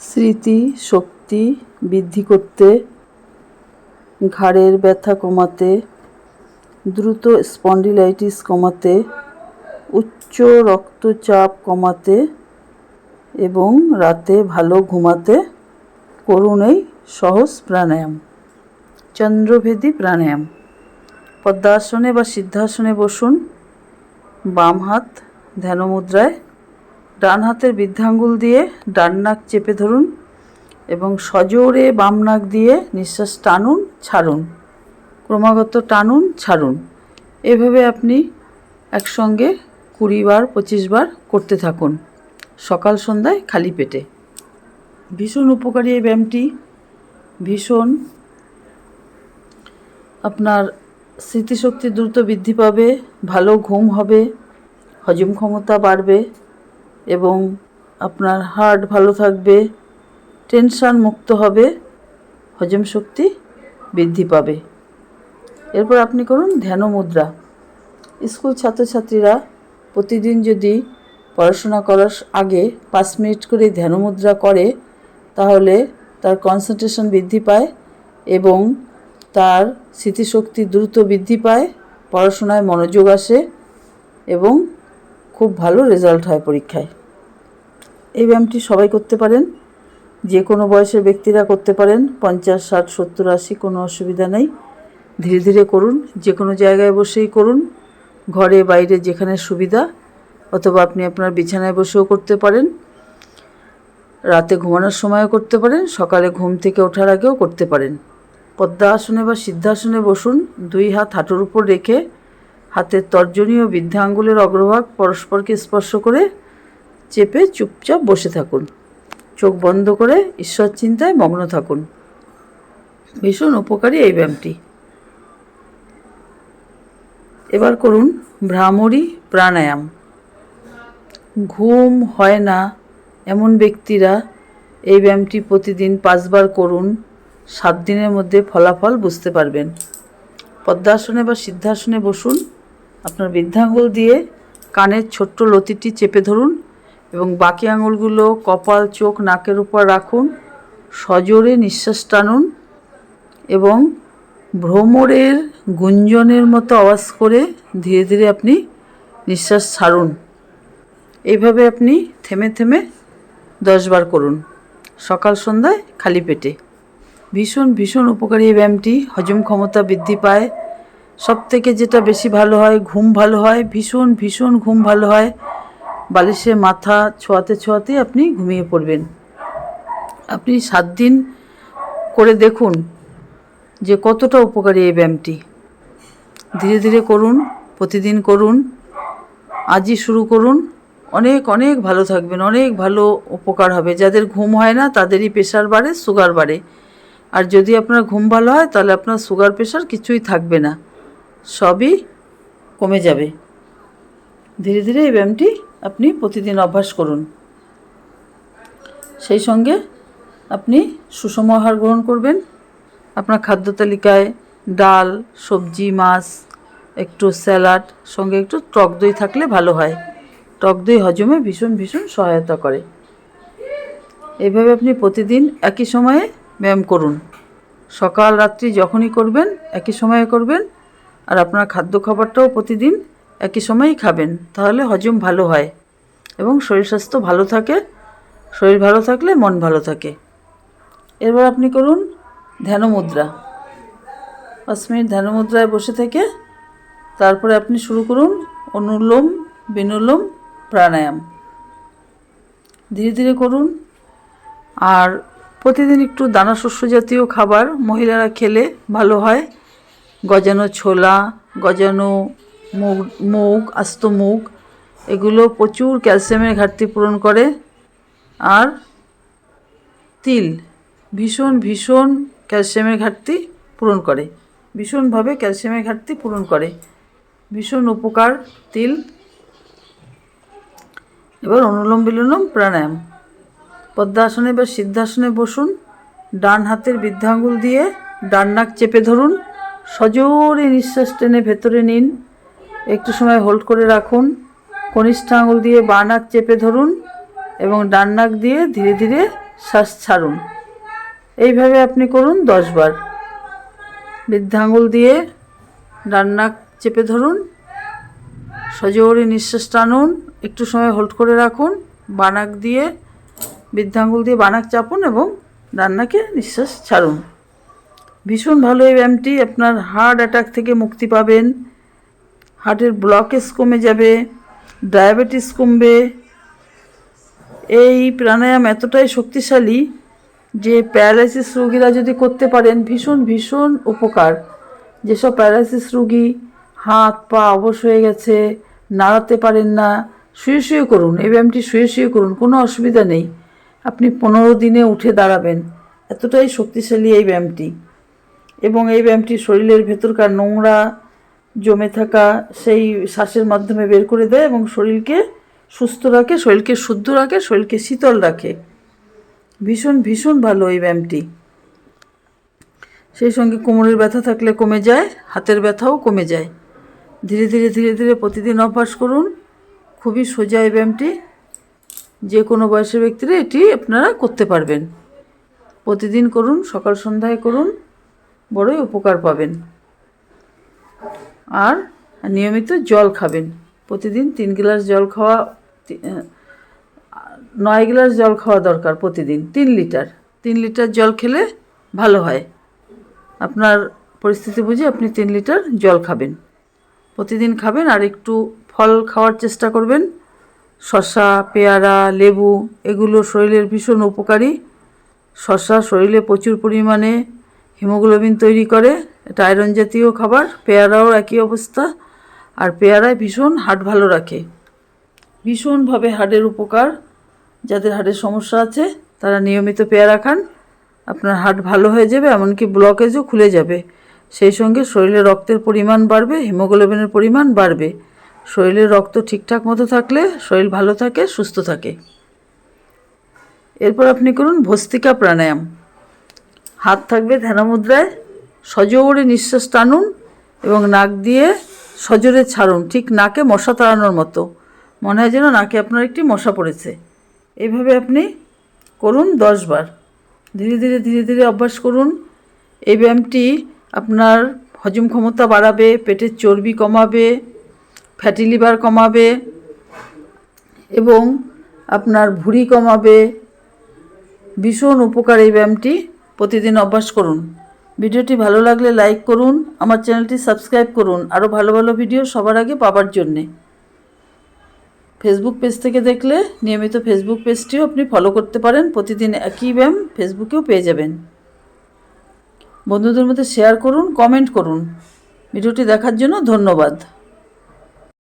স্মৃতি, শক্তি বৃদ্ধি করতে, ঘাড়ের ব্যথা কমাতে, দ্রুত স্পন্ডিলাইটিস কমাতে, উচ্চ রক্তচাপ কমাতে এবং রাতে ভালো ঘুমাতে করুন এই সহজ প্রাণায়াম। চন্দ্রভেদী প্রাণায়াম। পদ্মাসনে বা সিদ্ধাসনে বসুন, বাম হাত ধ্যানমুদ্রায় ডান হাতের বৃদ্ধাঙ্গুল দিয়ে ডান নাক চেপে ধরুন এবং সজোরে বাম নাক দিয়ে নিঃশ্বাস টানুন, ছাড়ুন। ক্রমাগত টানুন, ছাড়ুন। এভাবে আপনি একসঙ্গে কুড়ি বার, পঁচিশ বার করতে থাকুন। সকাল সন্ধ্যায় খালি পেটে। ভীষণ উপকারী এই ব্যায়ামটি। ভীষণ আপনার স্মৃতিশক্তি দ্রুত বৃদ্ধি পাবে, ভালো ঘুম হবে, হজম ক্ষমতা বাড়বে। এবং আপনার হার্ট ভালো থাকবে টেনশান মুক্ত হবে, হজম শক্তি বৃদ্ধি পাবে। এরপর আপনি করুন ধ্যান মুদ্রা। স্কুল ছাত্রছাত্রীরা প্রতিদিন যদি পড়াশোনা করার আগে পাঁচ মিনিট করে ধ্যান মুদ্রা করে, তাহলে তার কনসেন্ট্রেশন বৃদ্ধি পায় এবং তার স্মৃতিশক্তি দ্রুত বৃদ্ধি পায়, পড়াশোনায় মনোযোগ আসে এবং খুব ভালো রেজাল্ট হয় পরীক্ষায়। এই ব্যায়ামটি সবাই করতে পারেন, যে কোনো বয়সের ব্যক্তিরা করতে পারেন, পঞ্চাশ, ষাট, সত্তর, আশি, কোনো অসুবিধা নেই। ধীরে ধীরে করুন, যে কোনো জায়গায় বসেই করুন, ঘরে, বাইরে যেখানে সুবিধা, অথবা আপনি আপনার বিছানায় বসেও করতে পারেন, রাতে ঘুমানোর সময়ও করতে পারেন, সকালে ঘুম থেকে ওঠার আগেও করতে পারেন। পদ্মাসনে বা সিদ্ধাসনে বসুন, দুই হাত হাঁটুর উপর রেখে হাতের তর্জনী ও বৃদ্ধাঙ্গুলের অগ্রভাগ পরস্পরকে স্পর্শ করে চেপে চুপচাপ বসে থাকুন। চোখ বন্ধ করে ঈশ্বর চিন্তায় মগ্ন থাকুন। ভীষণ উপকারী এই ব্যায়ামটি। এবার করুন ভ্রামরী প্রাণায়াম। ঘুম হয় না এমন ব্যক্তিরা এই ব্যায়ামটি প্রতিদিন পাঁচবার করুন, সাত দিনের মধ্যে ফলাফল বুঝতে পারবেন। পদ্মাসনে বা সিদ্ধাসনে বসুন। আপনার বৃদ্ধাঙ্গুল দিয়ে কানের ছোট্ট লতিটি চেপে ধরুন এবং বাকি আঙুলগুলো কপাল, চোখ, নাকের উপর রাখুন, সজোরে নিঃশ্বাস টানুন এবং ভ্রমরের গুঞ্জনের মতো আওয়াজ করে ধীরে ধীরে আপনি নিঃশ্বাস ছাড়ুন। এইভাবে আপনি থেমে থেমে দশবার করুন। সকাল সন্ধ্যায় খালি পেটে। ভীষণ ভীষণ উপকারী এই ব্যায়ামটি। হজম ক্ষমতা বৃদ্ধি পায়। সব থেকে যেটা বেশি ভালো হয়, ঘুম ভালো হয়, ভীষণ ভীষণ ঘুম ভালো হয়, বালিশে মাথা ছোঁয়াতে ছোঁয়াতে আপনি ঘুমিয়ে পড়বেন। আপনি সাত দিন করে দেখুন যে কতটা উপকারী এই ব্যায়ামটি। ধীরে ধীরে করুন, প্রতিদিন করুন, আজই শুরু করুন। অনেক অনেক ভালো থাকবেন, অনেক ভালো উপকার হবে। যাদের ঘুম হয় না, তাদেরই প্রেশার বাড়ে, সুগার বাড়ে। আর যদি আপনার ঘুম ভালো হয়, তাহলে আপনার সুগার, প্রেশার কিছুই থাকবে না। সবই কমে যাবে। ধীরে ধীরে এই ব্যায়ামটি আপনি প্রতিদিন অভ্যাস করুন। সেই সঙ্গে আপনি সুষম আহার গ্রহণ করবেন। আপনার খাদ্য তালিকায় ডাল, সবজি, মাছ, একটু স্যালাড, সঙ্গে একটু টক দই থাকলে ভালো হয়। টক দই হজমে ভীষণ ভীষণ সহায়তা করে। এইভাবে আপনি প্রতিদিন একই সময়ে ব্যায়াম করুন। সকাল, রাত্রি যখনই করবেন, একই সময়ে করবেন। আর আপনার খাদ্য খাবারটাও প্রতিদিন একই সময়েই খাবেন, তাহলে হজম ভালো হয় এবং শরীর স্বাস্থ্য ভালো থাকে, শরীর ভালো থাকলে মন ভালো থাকে। এরপর আপনি করুন ধ্যান মুদ্রা পাঁচ মিনিট ধ্যান মুদ্রায় বসে থেকে তারপরে আপনি শুরু করুন অনুলোম, বিনুলোম, প্রাণায়াম। ধীরে ধীরে করুন। আর প্রতিদিন একটু দানা শস্য জাতীয় খাবার মহিলারা খেলে ভালো হয়। গজানো ছোলা, গজানো মুগ মুগ, আস্ত মুগ, এগুলো প্রচুর ক্যালসিয়ামের ঘাটতি পূরণ করে। আর তিল, ভীষণ ভীষণ ক্যালসিয়ামের ঘাটতি পূরণ করে। ভীষণভাবে ক্যালসিয়ামের ঘাটতি পূরণ করে। ভীষণ উপকার তিল। এবার অনুলোম বিলোলম প্রাণায়াম। পদ্মাসনে বা সিদ্ধাসনে বসুন। ডান হাতের বৃদ্ধাঙ্গুল দিয়ে ডান নাক চেপে ধরুন। সজোরে নিঃশ্বাস টেনে ভেতরে নিন। একটু সময় হোল্ড করে রাখুন। কনিষ্ঠ আঙুল দিয়ে বাঁ নাক চেপে ধরুন এবং ডান নাক দিয়ে ধীরে ধীরে শ্বাস ছাড়ুন। এইভাবে আপনি করুন দশবার বৃদ্ধাঙ্গুল দিয়ে ডান্নাক চেপে ধরুন। সজোরে নিঃশ্বাস টানুন। একটু সময় হোল্ড করে রাখুন। বানাক দিয়ে বৃদ্ধাঙ্গুল দিয়ে বানাক চাপুন এবং রান্নাকে নিঃশ্বাস ছাড়ুন। ভীষণ ভালো এই ব্যায়ামটি আপনার হার্ট অ্যাটাক থেকে মুক্তি পাবেন, হার্টের ব্লকেজ কমে যাবে, ডায়াবেটিস কমবে। এই প্রাণায়াম এতটাই শক্তিশালী যে প্যারালাইসিস রোগীরা যদি করতে পারেন, ভীষণ ভীষণ উপকার। যেসব প্যারালাইসিস রোগী হাত, পা অবশ হয়ে গেছে, নাড়াতে পারেন না, শুয়ে শুয়ে করুন, এই ব্যায়ামটি শুয়ে শুয়ে করুন, কোনো অসুবিধা নেই। আপনি পনেরো দিনে উঠে দাঁড়াবেন। এতটাই শক্তিশালী এই ব্যায়ামটি এবং এই ব্যায়ামটি শরীরের ভেতরকার নোংরা জমে থাকা সেই শ্বাসের মাধ্যমে বের করে দেয় এবং শরীরকে সুস্থ রাখে, শরীরকে শুদ্ধ রাখে, শরীরকে শীতল রাখে। ভীষণ ভীষণ ভালো এই ব্যায়ামটি। সেই সঙ্গে কোমরের ব্যথা থাকলে কমে যায়, হাতের ব্যথাও কমে যায়। ধীরে ধীরে ধীরে ধীরে প্রতিদিন অভ্যাস করুন। খুবই সোজা এই ব্যায়ামটি। যে কোনো বয়সের ব্যক্তিরা এটি আপনারা করতে পারবেন। প্রতিদিন করুন, সকাল সন্ধ্যায় করুন। বড়ই উপকার পাবেন। আর নিয়মিত জল খাবেন। প্রতিদিন তিন গ্লাস জল খাওয়া নয় গ্লাস জল খাওয়া দরকার প্রতিদিন, তিন লিটার। তিন লিটার জল খেলে ভালো হয়। আপনার পরিস্থিতি বুঝে আপনি তিন লিটার জল খাবেন। প্রতিদিন খাবেন আর একটু ফল খাওয়ার চেষ্টা করবেন। শসা, পেয়ারা, লেবু, এগুলো শরীরের ভীষণ উপকারী। শসা শরীরে প্রচুর পরিমাণে হিমোগ্লোবিন তৈরি করে, এটা আয়রন জাতীয় খাবার, পেয়ারাও একই অবস্থা, আর পেয়ারায় ভীষণ হার্ট ভালো রাখে। ভীষণভাবে হার্টের উপকার, যাদের হার্টের সমস্যা আছে, তারা নিয়মিত পেয়ারা খান। আপনার হার্ট ভালো হয়ে যাবে, এমনকি ব্লকেজও খুলে যাবে। সেই সঙ্গে শরীরে রক্তের পরিমাণ বাড়বে, হিমোগ্লোবিনের পরিমাণ বাড়বে। শরীরে রক্ত ঠিকঠাক মতো থাকলে শরীর ভালো থাকে, সুস্থ থাকে। এরপর আপনি করুন ভস্তিকা প্রাণায়াম। হাত থাকবে ধ্যানমুদ্রায় সজোরে নিঃশ্বাস টানুন এবং নাক দিয়ে সজোরে ছাড়ুন। ঠিক নাকে মশা তাড়ানোর মতো। মনে হয় যেন নাকে আপনার একটি মশা পড়েছে। এইভাবে আপনি করুন দশ বার। ধীরে ধীরে ধীরে ধীরে অভ্যাস করুন। এই ব্যায়ামটি আপনার হজম ক্ষমতা বাড়াবে, পেটের চর্বি কমাবে ফ্যাটি লিভার কমাবে এবং আপনার ভুঁড়ি কমাবে। ভীষণ উপকার এই ব্যায়ামটি। প্রতিদিন অভ্যাস করুন। ভিডিওটি ভালো লাগলে লাইক করুন, আমার চ্যানেলটি সাবস্ক্রাইব করুন, আরও ভালো ভালো ভিডিও সবার আগে পাবার জন্যে। ফেসবুক পেজ থেকে দেখলে নিয়মিত ফেসবুক পেজটিও আপনি ফলো করতে পারেন, প্রতিদিন একই ব্যায়াম ফেসবুকেও পেয়ে যাবেন। বন্ধুদের মধ্যে শেয়ার করুন কমেন্ট করুন। ভিডিওটি দেখার জন্য ধন্যবাদ।